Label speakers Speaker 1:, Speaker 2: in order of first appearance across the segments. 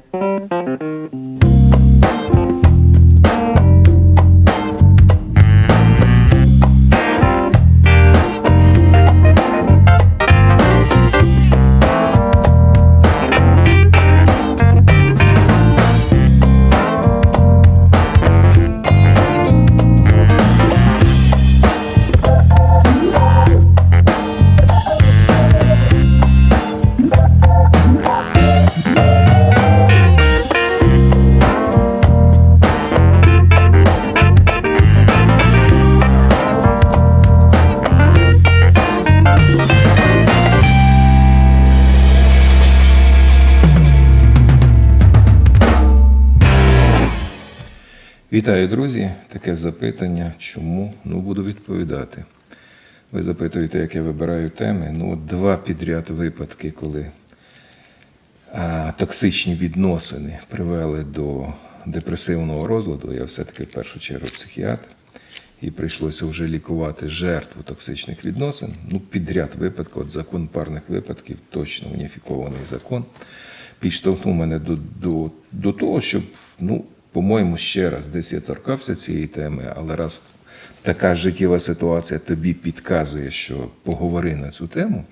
Speaker 1: thank you Вітаю, друзі! Таке запитання. Чому? Ну, буду відповідати. Ви запитуєте, як я вибираю теми. Ну, два підряд випадки, коли а, токсичні відносини привели до депресивного розладу. Я все-таки в першу чергу психіатр. І прийшлося вже лікувати жертву токсичних відносин. Ну, підряд випадку, от закон парних випадків, точно уніфікований закон, підштовхнув мене до, до, до того, щоб, ну, по-моєму, ще раз десь я торкався цієї теми, але раз така життєва ситуація тобі підказує, що поговори на цю тему.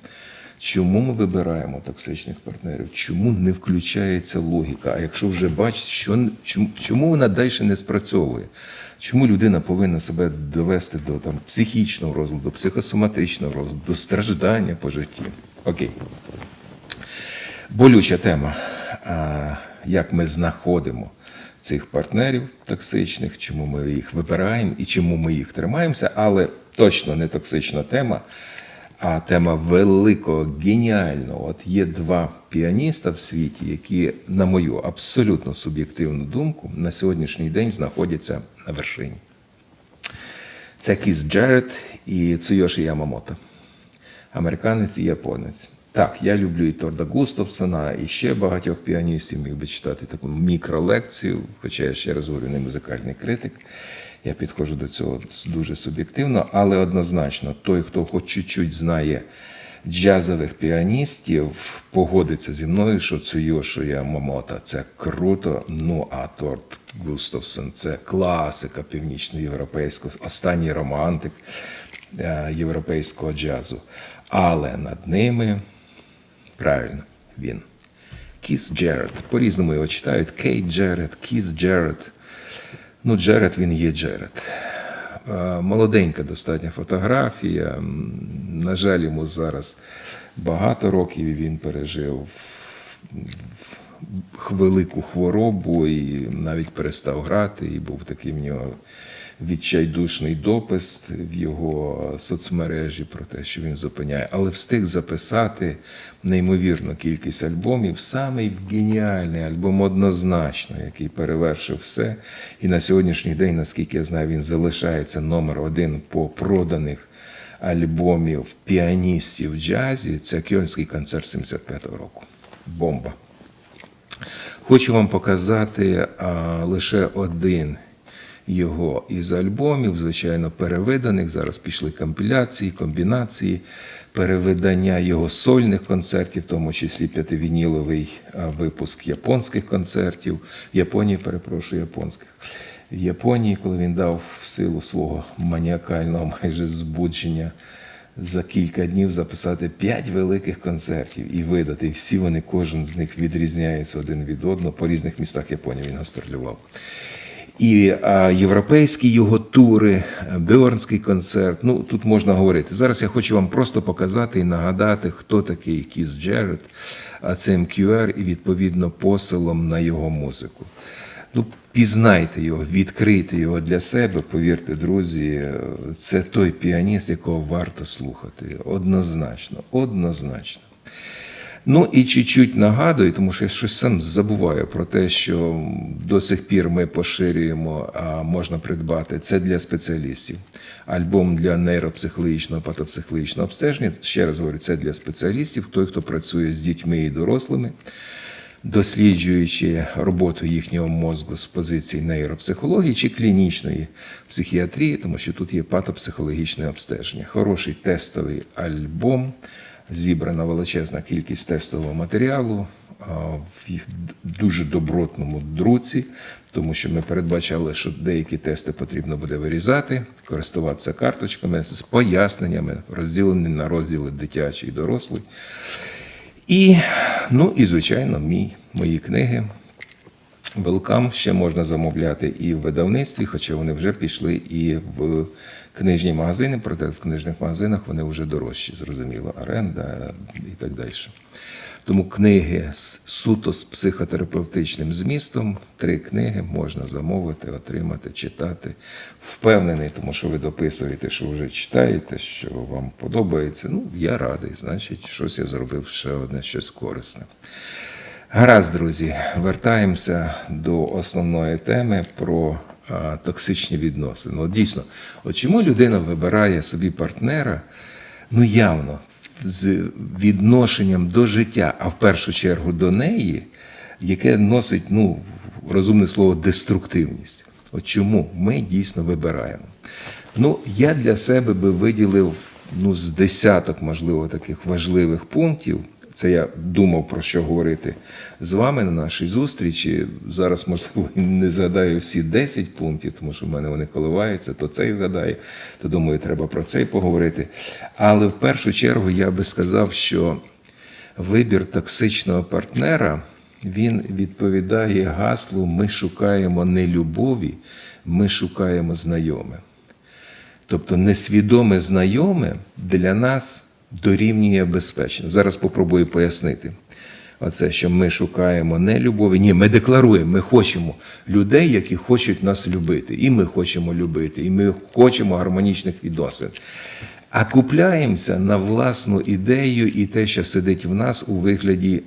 Speaker 1: Чому ми вибираємо токсичних партнерів? Чому не включається логіка? А якщо вже бачиш, що чому, вона далі не спрацьовує? Чому людина повинна себе довести до там психічного розладу, психосоматичного розладу, до страждання по житті? Окей. Болюча тема. А, Як ми знаходимо цих партнерів токсичних, чому ми їх вибираємо і чому ми їх тримаємося, але точно не токсична тема, а тема великого, геніального. От є два піаніста в світі, які, на мою абсолютно суб'єктивну думку, на сьогоднішній день знаходяться на вершині. Це Кіс Джеред і Цуйоші Ямамото, американець і японець. Так, я люблю і Торда Густавсона, і ще багатьох піаністів міг би читати таку мікролекцію, хоча я ще раз говорю, не музикальний критик. Я підходжу до цього дуже суб'єктивно, але однозначно, той, хто хоч чуть-чуть знає джазових піаністів, погодиться зі мною, що Цуйошо Ямамото – це круто. Ну а Торд Густавсон це класика північноєвропейського, останній романтик е, європейського джазу. Але над ними правильно він. Кіс Джеред. По-різному його читають. Кейт Джеред, Кіс Джеред. Ну, Джеред він є Джеред. Е, Молоденька достатня фотографія. На жаль, йому зараз багато років і він пережив велику хворобу і навіть перестав грати, і був такий в нього відчайдушний допис в його соцмережі про те, що він зупиняє, але встиг записати неймовірну кількість альбомів. Самий геніальний альбом однозначно, який перевершив все. І на сьогоднішній день, наскільки я знаю, він залишається номер один по проданих альбомів піаністів джазі. Це Кьольський концерт 75-го року. Бомба. Хочу вам показати а, лише один його із альбомів, звичайно, перевиданих. Зараз пішли компіляції, комбінації, перевидання його сольних концертів, в тому числі п'ятивініловий випуск японських концертів, Японії, перепрошую, японських. В Японії, коли він дав в силу свого маніакального майже збудження за кілька днів записати п'ять великих концертів і видати. І всі вони, кожен з них відрізняється один від одного. По різних містах Японії він гастролював. І європейські його тури, Бьорнський концерт. Ну тут можна говорити. Зараз я хочу вам просто показати і нагадати, хто такий Кіс Джеред, а це МQR і відповідно посилом на його музику. Ну, пізнайте його, відкрийте його для себе. Повірте, друзі, це той піаніст, якого варто слухати. Однозначно, однозначно. Ну і чуть-чуть нагадую, тому що я щось сам забуваю про те, що до сих пір ми поширюємо, а можна придбати це для спеціалістів. Альбом для нейропсихологічного, патопсихологічного обстеження. Ще раз говорю, це для спеціалістів, той, хто працює з дітьми і дорослими досліджуючи роботу їхнього мозку з позиції нейропсихології чи клінічної психіатрії, тому що тут є патопсихологічне обстеження. Хороший тестовий альбом, зібрана величезна кількість тестового матеріалу. в дуже добротному друці, тому що ми передбачали, що деякі тести потрібно буде вирізати, користуватися карточками з поясненнями, розділені на розділи дитячий і дорослий. І, ну, і звичайно, мій, мої книги. Велкам ще можна замовляти і в видавництві, хоча вони вже пішли і в книжні магазини, проте в книжних магазинах вони вже дорожчі, зрозуміло, оренда і так далі. Тому книги суто з психотерапевтичним змістом, три книги можна замовити, отримати, читати. Впевнений, тому що ви дописуєте, що вже читаєте, що вам подобається. Ну, я радий, значить, щось я зробив ще одне, щось корисне. Гаразд, друзі, вертаємося до основної теми про а, токсичні відносини. От дійсно, от чому людина вибирає собі партнера, ну явно, з відношенням до життя, а в першу чергу до неї, яке носить, ну, розумне слово, деструктивність. От чому ми дійсно вибираємо? Ну, я для себе би виділив ну, з десяток, можливо, таких важливих пунктів. Це я думав про що говорити з вами на нашій зустрічі. Зараз, можливо, не згадаю всі 10 пунктів, тому що в мене вони коливаються, то цей згадаю, то думаю, треба про цей поговорити. Але в першу чергу я би сказав, що вибір токсичного партнера він відповідає гаслу Ми шукаємо не любові, ми шукаємо знайоме. Тобто несвідоме знайоме для нас дорівнює безпечно. Зараз попробую пояснити. Оце, що ми шукаємо не любові. Ні, ми декларуємо, ми хочемо людей, які хочуть нас любити. І ми хочемо любити, і ми хочемо гармонічних відносин. А купляємося на власну ідею і те, що сидить в нас у вигляді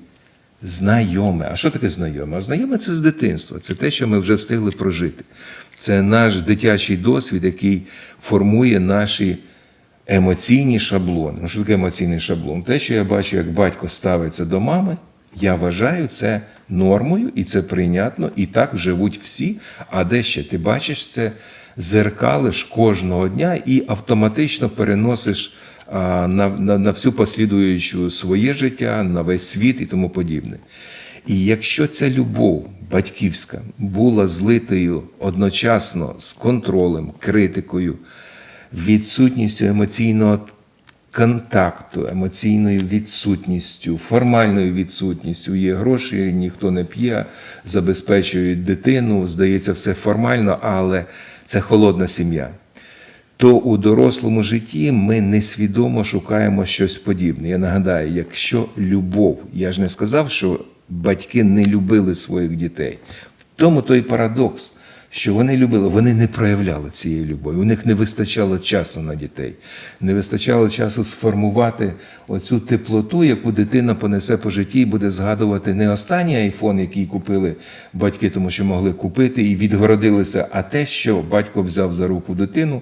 Speaker 1: знайоме. А що таке знайоме? А знайоме це з дитинства. Це те, що ми вже встигли прожити. Це наш дитячий досвід, який формує наші емоційні шаблони. Ну, що таке емоційний шаблон? Те, що я бачу, як батько ставиться до мами, я вважаю це нормою, і це прийнятно, і так живуть всі. А де ще ти бачиш це, зеркалиш кожного дня і автоматично переносиш на, на, на всю послідуючу своє життя, на весь світ і тому подібне. І якщо ця любов батьківська була злитою одночасно з контролем, критикою, відсутністю емоційного контакту, емоційною відсутністю, формальною відсутністю. Є гроші, ніхто не п'є, забезпечують дитину, здається, все формально, але це холодна сім'я. То у дорослому житті ми несвідомо шукаємо щось подібне. Я нагадаю, якщо любов, я ж не сказав, що батьки не любили своїх дітей. В тому той парадокс що вони любили, вони не проявляли цієї любові. У них не вистачало часу на дітей, не вистачало часу сформувати оцю теплоту, яку дитина понесе по житті і буде згадувати не останній айфон, який купили батьки, тому що могли купити і відгородилися, а те, що батько взяв за руку дитину,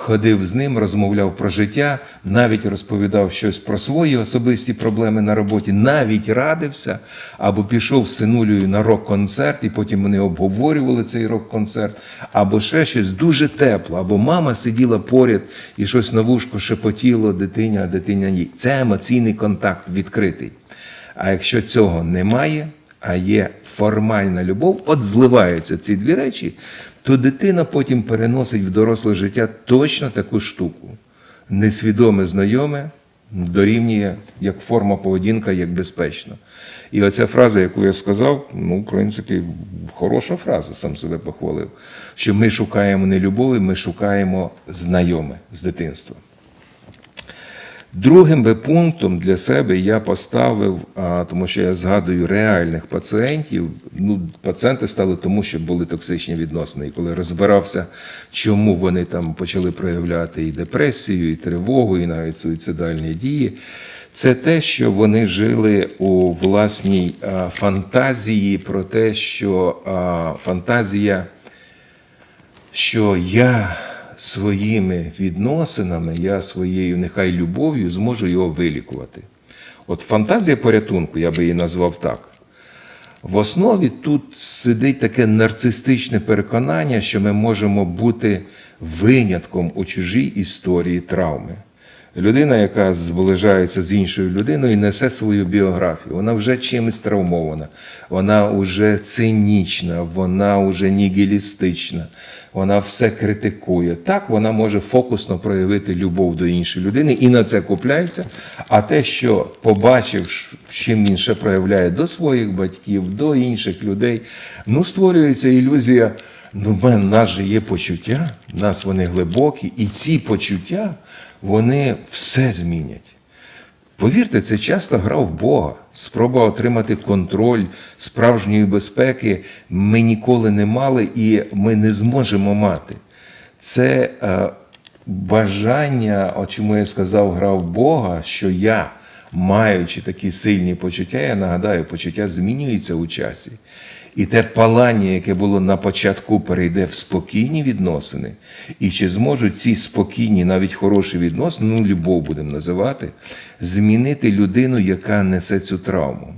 Speaker 1: ходив з ним, розмовляв про життя, навіть розповідав щось про свої особисті проблеми на роботі, навіть радився або пішов з синулею на рок-концерт, і потім вони обговорювали цей рок-концерт, або ще щось дуже тепло, або мама сиділа поряд і щось на вушко шепотіло дитині, а дитиня ні. Це емоційний контакт відкритий. А якщо цього немає, а є формальна любов, от зливаються ці дві речі, то дитина потім переносить в доросле життя точно таку штуку. Несвідоме знайоме дорівнює як форма поведінка, як безпечно. І оця фраза, яку я сказав, ну, в принципі, хороша фраза, сам себе похвалив, що ми шукаємо не любові, ми шукаємо знайоме з дитинства. Другим би пунктом для себе я поставив, а, тому що я згадую реальних пацієнтів. Ну, пацієнти стали тому, що були токсичні відносини. І коли розбирався, чому вони там почали проявляти і депресію, і тривогу, і навіть суїцидальні дії. Це те, що вони жили у власній а, фантазії про те, що а, фантазія, що я своїми відносинами, я своєю нехай любов'ю зможу його вилікувати. От фантазія порятунку, я би її назвав так. В основі тут сидить таке нарцистичне переконання, що ми можемо бути винятком у чужій історії травми. Людина, яка зближається з іншою людиною, несе свою біографію. Вона вже чимось травмована, вона вже цинічна, вона вже нігілістична, вона все критикує. Так вона може фокусно проявити любов до іншої людини і на це купляється. А те, що побачив, чим він ще проявляє до своїх батьків, до інших людей, ну створюється ілюзія. Ну, в нас же є почуття, в нас вони глибокі, і ці почуття вони все змінять. Повірте, це часто гра в Бога. Спроба отримати контроль справжньої безпеки ми ніколи не мали і ми не зможемо мати. Це е, бажання, о чому я сказав, гра в Бога, що я, маючи такі сильні почуття, я нагадаю, почуття змінюється у часі. І те палання, яке було на початку, перейде в спокійні відносини. І чи зможуть ці спокійні, навіть хороші відносини, ну, любов будемо називати, змінити людину, яка несе цю травму?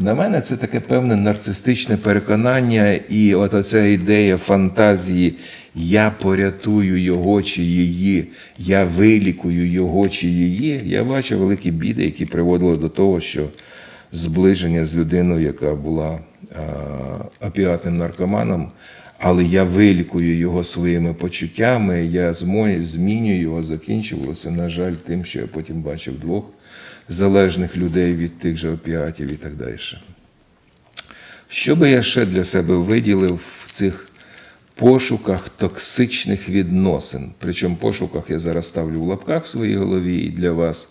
Speaker 1: На мене це таке певне нарцистичне переконання, і от оця ідея фантазії я порятую його чи її, я вилікую його чи її. Я бачу великі біди, які приводили до того, що зближення з людиною, яка була опіатним наркоманом, але я вилікую його своїми почуттями, я змінюю його, закінчувалося, на жаль, тим, що я потім бачив двох залежних людей від тих же опіатів і так далі. Що би я ще для себе виділив в цих пошуках токсичних відносин? Причому пошуках я зараз ставлю в лапках в своїй голові і для вас,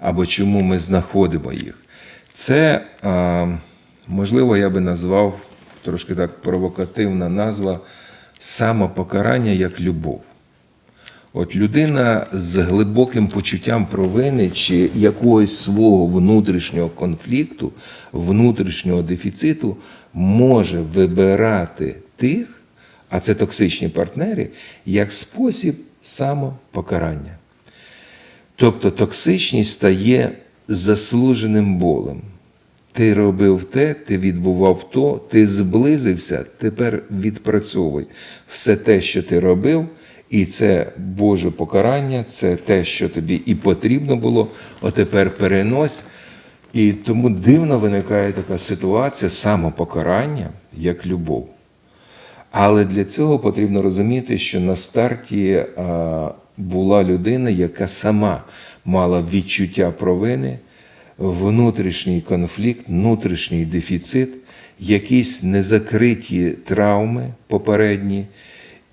Speaker 1: або чому ми знаходимо їх. Це, можливо, я би назвав трошки так провокативна назва самопокарання як любов. От людина з глибоким почуттям провини чи якогось свого внутрішнього конфлікту, внутрішнього дефіциту може вибирати тих, а це токсичні партнери, як спосіб самопокарання. Тобто токсичність стає заслуженим болем. Ти робив те, ти відбував то, ти зблизився, тепер відпрацьовуй все те, що ти робив, і це Боже покарання, це те, що тобі і потрібно було, отепер перенось. І тому дивно виникає така ситуація самопокарання як любов. Але для цього потрібно розуміти, що на старті була людина, яка сама мала відчуття провини, внутрішній конфлікт, внутрішній дефіцит, якісь незакриті травми попередні,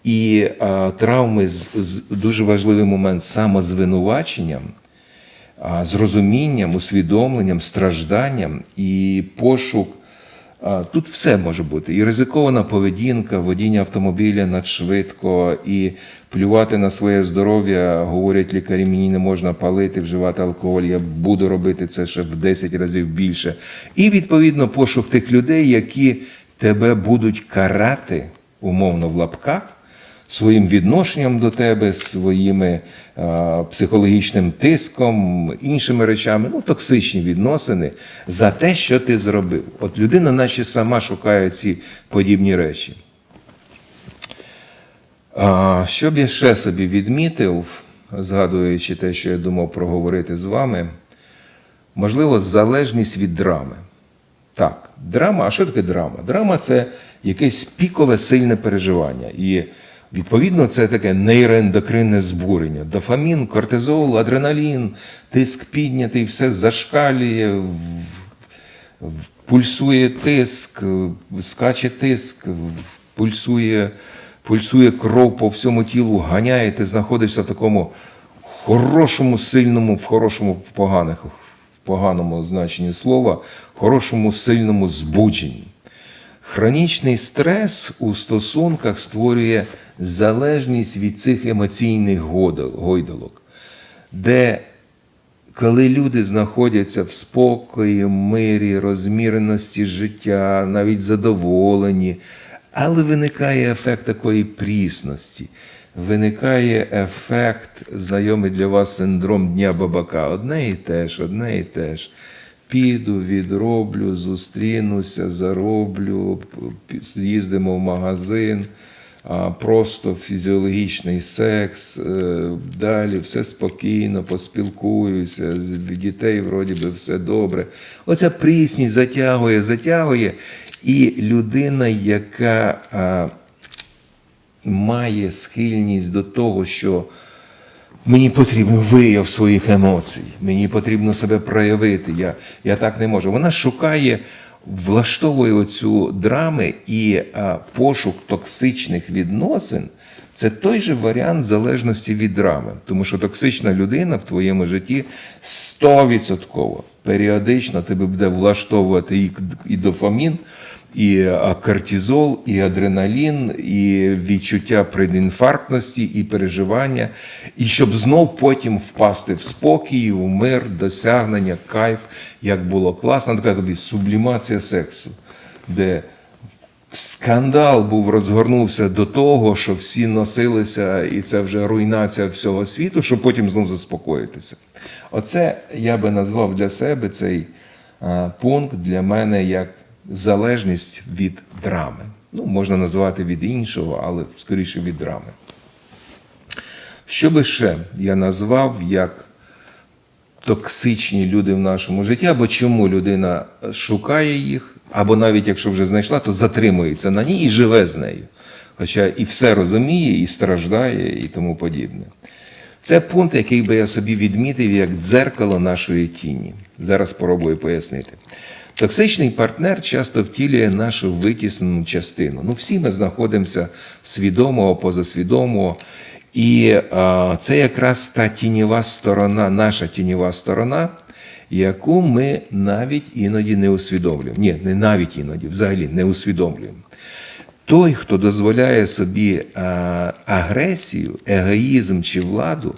Speaker 1: і а, травми з, з дуже важливий момент самозвинуваченням, а, з усвідомленням, стражданням і пошук. Тут все може бути. І ризикована поведінка, водіння автомобіля надшвидко, і плювати на своє здоров'я, говорять лікарі, мені не можна палити, вживати алкоголь, я буду робити це ще в 10 разів більше. І відповідно пошук тих людей, які тебе будуть карати, умовно в лапках, своїм відношенням до тебе, своїми е, психологічним тиском, іншими речами, ну, токсичні відносини за те, що ти зробив. От людина, наче сама шукає ці подібні речі. А, що б я ще собі відмітив, згадуючи те, що я думав проговорити з вами, можливо, залежність від драми. Так, драма, а що таке драма? Драма це якесь пікове сильне переживання. І відповідно це таке нейроендокринне збурення. Дофамін, кортизол, адреналін, тиск піднятий, все зашкалює, пульсує тиск, скаче тиск, пульсує, пульсує кров по всьому тілу, ганяє, ти знаходишся в такому хорошому, сильному, в хорошому, в поганих, в поганому значенні слова, хорошому, сильному збудженні. Хронічний стрес у стосунках створює залежність від цих емоційних гойдалок, де коли люди знаходяться в спокої, мирі, розміреності життя, навіть задоволені, але виникає ефект такої прісності, виникає ефект, знайомий для вас синдром Дня Бабака. Одне і те ж, одне і те ж. Піду, відроблю, зустрінуся, зароблю, з'їздимо в магазин. просто фізіологічний секс, е, далі все спокійно, поспілкуюся, з дітей вроді би все добре. Оця прісність затягує, затягує. І людина, яка має схильність до того, що Мені потрібен вияв своїх емоцій, мені потрібно себе проявити. Я, я так не можу. Вона шукає, влаштовує оцю драми і а, пошук токсичних відносин. Це той же варіант залежності від драми. Тому що токсична людина в твоєму житті 100% періодично тебе буде влаштовувати і, і дофамін, і кортизол, і адреналін, і відчуття предінфарктності, і переживання, і щоб знов потім впасти в спокій, в мир, досягнення, кайф, як було класно, така тобі сублімація сексу, де скандал був розгорнувся до того, що всі носилися, і це вже руйнація всього світу, щоб потім знов заспокоїтися. Оце я би назвав для себе цей пункт для мене як залежність від драми. Ну, можна назвати від іншого, але скоріше від драми. Що би ще я назвав як токсичні люди в нашому житті, або чому людина шукає їх, або навіть якщо вже знайшла, то затримується на ній і живе з нею. Хоча і все розуміє, і страждає, і тому подібне. Це пункт, який би я собі відмітив як дзеркало нашої тіні. Зараз спробую пояснити. Токсичний партнер часто втілює нашу витіснену частину. Ну, всі ми знаходимося свідомого, позасвідомого. І а, це якраз та тіньова сторона, наша тіньова сторона, яку ми навіть іноді не усвідомлюємо. Ні, не навіть іноді, взагалі не усвідомлюємо. Той, хто дозволяє собі а, агресію, егоїзм чи владу,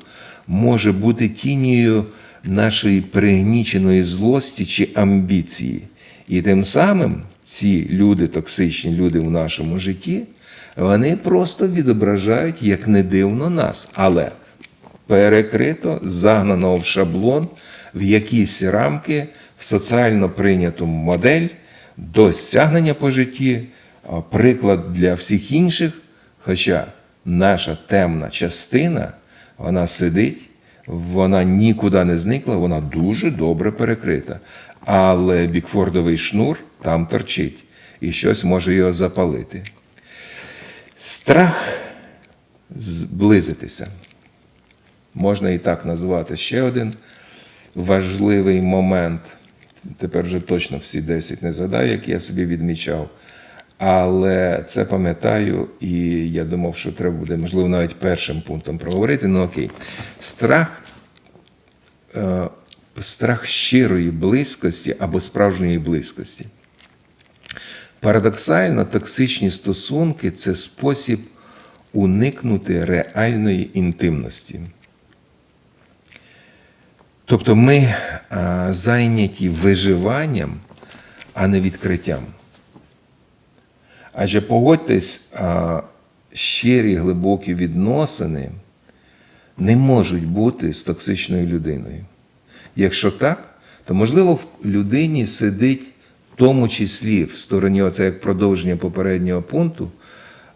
Speaker 1: може бути тінею нашої пригніченої злості чи амбіції. І тим самим ці люди, токсичні люди в нашому житті, вони просто відображають, як не дивно, нас. Але перекрито, загнано в шаблон, в якісь рамки, в соціально прийняту модель досягнення по житті, приклад для всіх інших. Хоча наша темна частина, вона сидить, вона нікуди не зникла, вона дуже добре перекрита. Але бікфордовий шнур там торчить, і щось може його запалити. Страх зблизитися. Можна і так назвати ще один важливий момент. Тепер вже точно всі 10 не згадаю, як я собі відмічав. Але це пам'ятаю, і я думав, що треба буде, можливо, навіть першим пунктом проговорити. Ну окей. Страх, е, страх щирої близькості або справжньої близькості. Парадоксально, токсичні стосунки це спосіб уникнути реальної інтимності. Тобто ми а, зайняті виживанням, а не відкриттям. Адже погодьтесь, а, щирі глибокі відносини не можуть бути з токсичною людиною. Якщо так, то можливо в людині сидить в тому числі в стороні, оце як продовження попереднього пункту,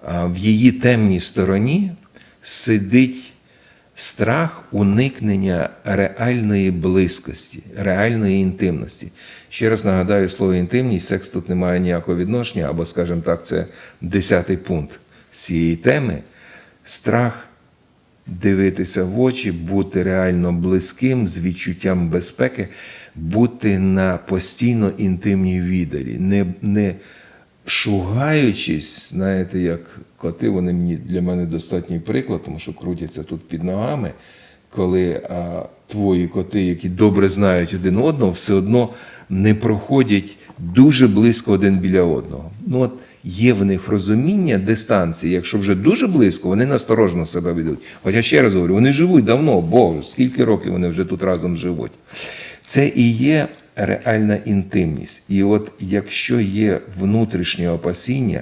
Speaker 1: в її темній стороні сидить страх уникнення реальної близькості, реальної інтимності. Ще раз нагадаю, слово інтимність, секс тут не має ніякого відношення, або, скажімо так, це десятий пункт з цієї теми. Страх дивитися в очі, бути реально близьким, з відчуттям безпеки, бути на постійно інтимній віддалі, не, не шугаючись, знаєте, як коти, вони мені для мене достатній приклад, тому що крутяться тут під ногами, коли а, твої коти, які добре знають один одного, все одно не проходять дуже близько один біля одного. Ну от є в них розуміння дистанції. Якщо вже дуже близько, вони насторожно себе ведуть. Хоча ще раз говорю, вони живуть давно, бо скільки років вони вже тут разом живуть. Це і є реальна інтимність. І от якщо є внутрішнє опасіння,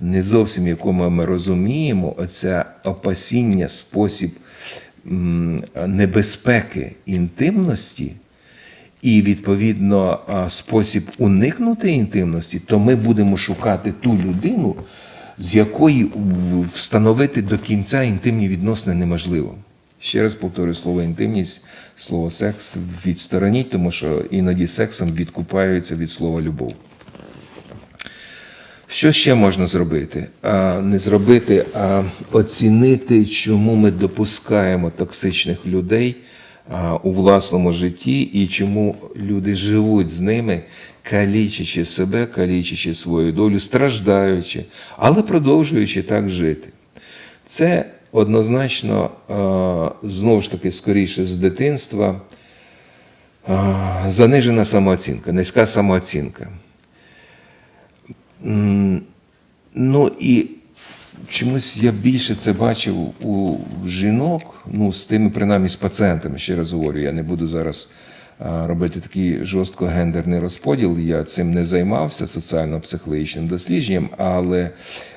Speaker 1: не зовсім якому ми розуміємо, оце опасіння, спосіб небезпеки інтимності, і, відповідно, спосіб уникнути інтимності, то ми будемо шукати ту людину, з якої встановити до кінця інтимні відносини неможливо. Ще раз повторюю слово інтимність, слово секс відстороніть, тому що іноді сексом відкупаються від слова любов. Що ще можна зробити? А, не зробити, а оцінити, чому ми допускаємо токсичних людей у власному житті і чому люди живуть з ними, калічачи себе, калічачи свою долю, страждаючи, але продовжуючи так жити. Це однозначно, знову ж таки, скоріше з дитинства, занижена самооцінка, низька самооцінка. Ну і чомусь я більше це бачив у жінок, ну, з тими, принаймні, з пацієнтами, ще раз говорю, я не буду зараз робити такий жорстко гендерний розподіл. Я цим не займався соціально-психологічним дослідженням, але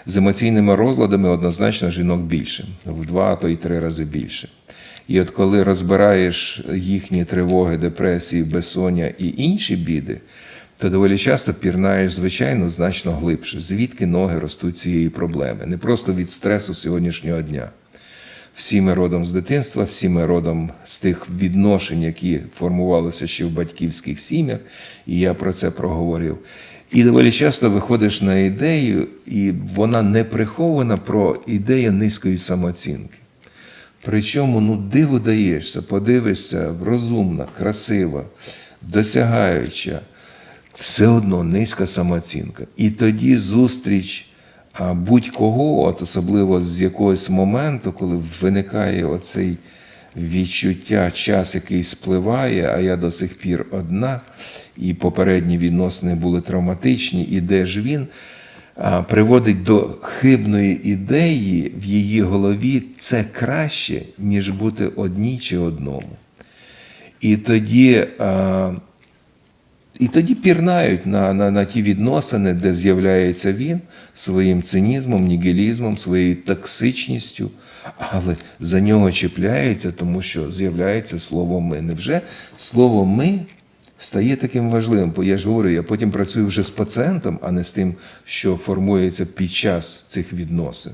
Speaker 1: з емоційними розладами однозначно жінок більше, в два, то й три рази більше. І от коли розбираєш їхні тривоги, депресії, безсоння і інші біди, то доволі часто пірнаєш, звичайно, значно глибше. Звідки ноги ростуть цієї проблеми? Не просто від стресу сьогоднішнього дня. Всі ми родом з дитинства, всі ми родом з тих відношень, які формувалися ще в батьківських сім'ях, і я про це проговорив. І доволі часто виходиш на ідею, і вона не прихована про ідею низької самооцінки. Причому ну диво даєшся, подивишся, розумна, красива, досягаюча, все одно низька самооцінка. І тоді зустріч будь-кого, от особливо з якогось моменту, коли виникає оцей відчуття, час, який спливає, а я до сих пір одна, і попередні відносини були травматичні, і де ж він, приводить до хибної ідеї в її голові це краще, ніж бути одній чи одному. І тоді, і тоді пірнають на, на, на ті відносини, де з'являється він своїм цинізмом, нігілізмом, своєю токсичністю, але за нього чіпляються, тому що з'являється слово ми. Невже слово ми стає таким важливим? Бо я ж говорю, я потім працюю вже з пацієнтом, а не з тим, що формується під час цих відносин.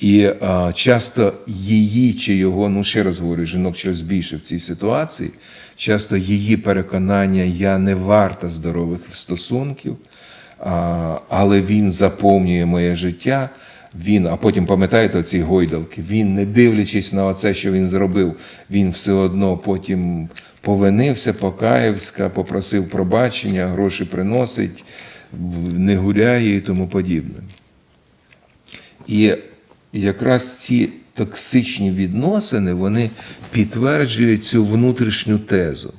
Speaker 1: І а, часто її чи його, ну ще раз говорю, жінок щось більше в цій ситуації, часто її переконання я не варта здорових стосунків, а, але він заповнює моє життя. Він, а потім пам'ятаєте ці гойдалки, він, не дивлячись на це, що він зробив, він все одно потім повинився, покаявся, попросив пробачення, гроші приносить, не гуляє і тому подібне. І якраз ці токсичні відносини вони підтверджують цю внутрішню тезу.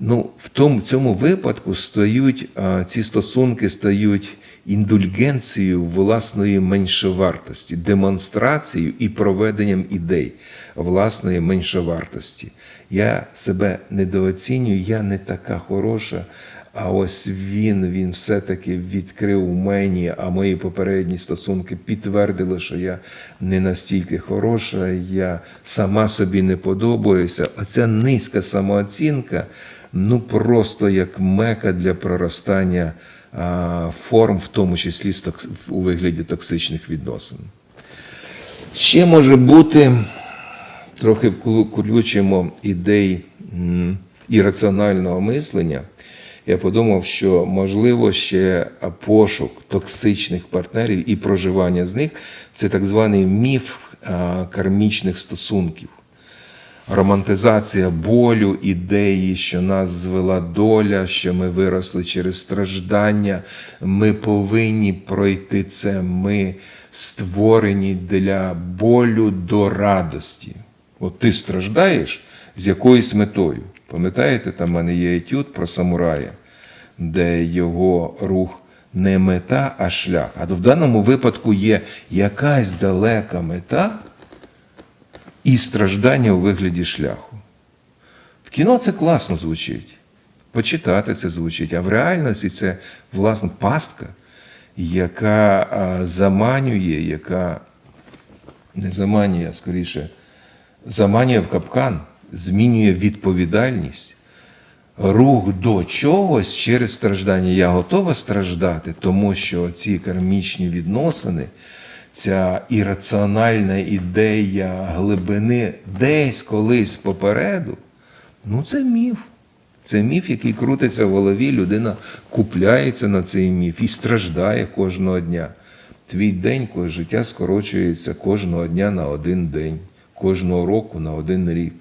Speaker 1: Ну, в тому цьому випадку стають ці стосунки стають індульгенцією власної меншовартості, демонстрацією і проведенням ідей власної меншовартості. Я себе недооцінюю, я не така хороша. А ось він, він все-таки відкрив мені, а мої попередні стосунки підтвердили, що я не настільки хороша, я сама собі не подобаюся. Оця низька самооцінка, ну просто як мека для проростання а, форм, в тому числі у вигляді токсичних відносин. Ще може бути, трохи включимо ідей м, ірраціонального мислення. Я подумав, що можливо ще пошук токсичних партнерів і проживання з них це так званий міф кармічних стосунків. Романтизація болю, ідеї, що нас звела доля, що ми виросли через страждання, ми повинні пройти це, ми створені для болю до радості. От ти страждаєш з якоюсь метою. Пам'ятаєте, там в мене є етюд про самурая, де його рух не мета, а шлях. А в даному випадку є якась далека мета і страждання у вигляді шляху. В кіно це класно звучить. Почитати це звучить, а в реальності це власне пастка, яка заманює, яка не заманює, а скоріше, заманює в капкан, змінює відповідальність, рух до чогось через страждання. Я готова страждати, тому що ці кармічні відносини, ця ірраціональна ідея глибини десь колись попереду, ну це міф. Це міф, який крутиться в голові, людина купляється на цей міф і страждає кожного дня. Твій день, коли життя скорочується кожного дня на один день, кожного року на один рік,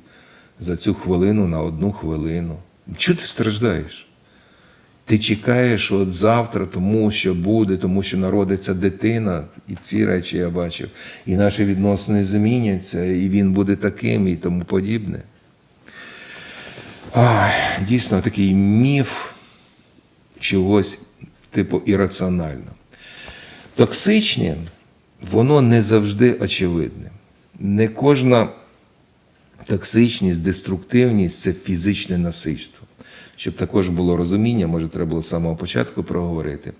Speaker 1: за цю хвилину на одну хвилину. Чого ти страждаєш? Ти чекаєш от завтра, тому що буде, тому що народиться дитина, і ці речі я бачив, і наші відносини зміняться, і він буде таким, і тому подібне. Ах, дійсно такий міф чогось типу ірраціонально. Токсичне, воно не завжди очевидне. Не кожна токсичність, деструктивність це фізичне насильство. Щоб також було розуміння, може, треба було з самого початку проговорити.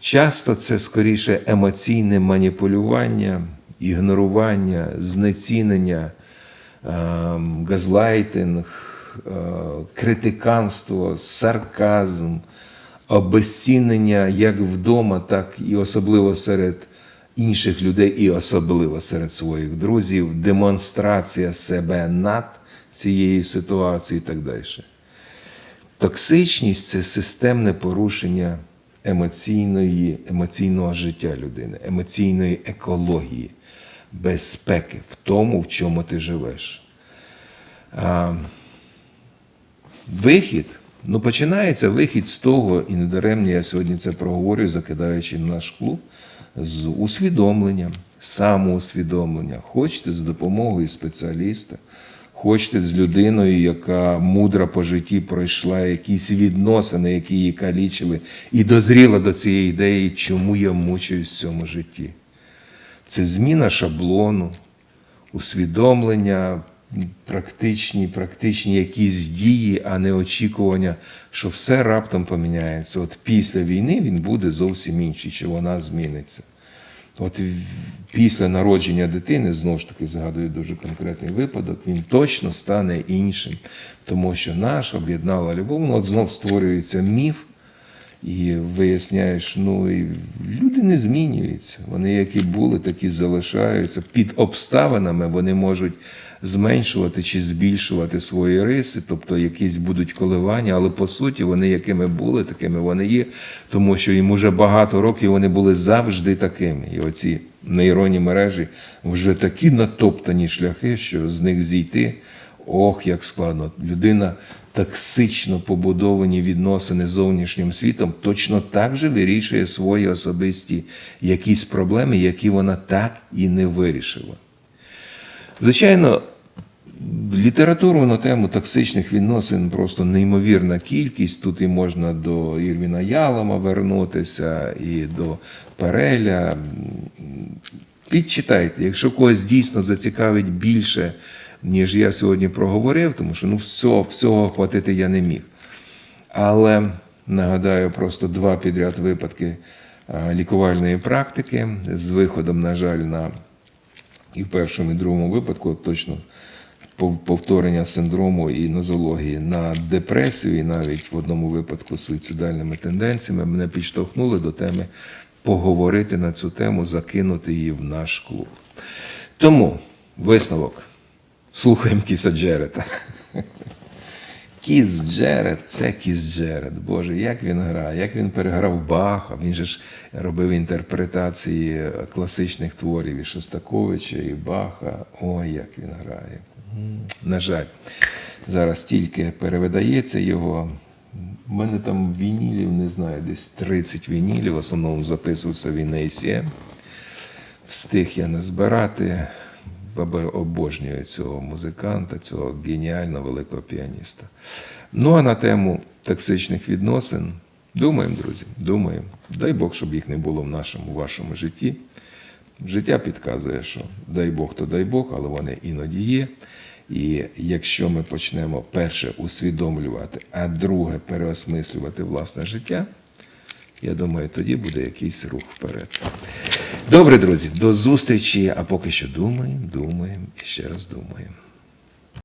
Speaker 1: Часто це скоріше емоційне маніпулювання, ігнорування, знецінення, ем, газлайтинг, е, критиканство, сарказм, обезцінення як вдома, так і особливо серед інших людей, і особливо серед своїх друзів, демонстрація себе над цією ситуацією і так далі. Токсичність це системне порушення емоційної, емоційного життя людини, емоційної екології, безпеки в тому, в чому ти живеш. А, вихід, ну починається вихід з того, і недаремно я сьогодні це проговорю, закидаючи наш клуб, з усвідомленням, самоусвідомлення. Хочете з допомогою спеціаліста, хочете з людиною, яка мудра по житті пройшла якісь відносини, які її калічили, і дозріла до цієї ідеї, чому я мучаюсь в цьому житті. Це зміна шаблону, усвідомлення, практичні, практичні якісь дії, а не очікування, що все раптом поміняється. От після війни він буде зовсім інший, чи вона зміниться. От після народження дитини, знову ж таки, згадую дуже конкретний випадок, він точно стане іншим, тому що наш об'єднала любов, ну, от знов створюється міф, і виясняєш, ну і люди не змінюються. Вони, які були, такі залишаються. Під обставинами вони можуть зменшувати чи збільшувати свої риси, тобто якісь будуть коливання, але по суті вони якими були, такими вони є, тому що їм уже багато років вони були завжди такими. І оці нейронні мережі вже такі натоптані шляхи, що з них зійти. Ох, як складно. Людина токсично побудовані відносини з зовнішнім світом точно так же вирішує свої особисті якісь проблеми, які вона так і не вирішила. Звичайно, літературу на тему токсичних відносин просто неймовірна кількість. Тут і можна до Ірвіна Ялома вернутися, і до Переля. Підчитайте, якщо когось дійсно зацікавить більше, ніж я сьогодні проговорив, тому що ну, всього, всього охватити я не міг. Але нагадаю просто два підряд випадки лікувальної практики з виходом, на жаль, на і в першому і другому випадку точно повторення синдрому і нозології на депресію, і навіть в одному випадку суїцидальними тенденціями мене підштовхнули до теми поговорити на цю тему, закинути її в наш клуб. Тому висновок. Слухаємо Кіса Джерета. Кіс Джеред, це Кіс Джеред. Боже, як він грає, як він переграв Баха. Він же ж робив інтерпретації класичних творів і Шостаковича, і Баха. Ой, як він грає. На жаль, зараз тільки перевидається його. У мене там вінілів, не знаю, десь 30 вінілів, в основному записувався він на. Встиг я не обожнює цього музиканта, цього геніального великого піаніста. Ну а на тему токсичних відносин думаємо, друзі, думаємо. Дай Бог, щоб їх не було в нашому, вашому житті. Життя підказує, що дай Бог, то дай Бог, але вони іноді є. І якщо ми почнемо перше усвідомлювати, а друге переосмислювати власне життя, я думаю, тоді буде якийсь рух вперед. Добре, друзі, до зустрічі. А поки що думаємо, думаємо і ще раз думаємо.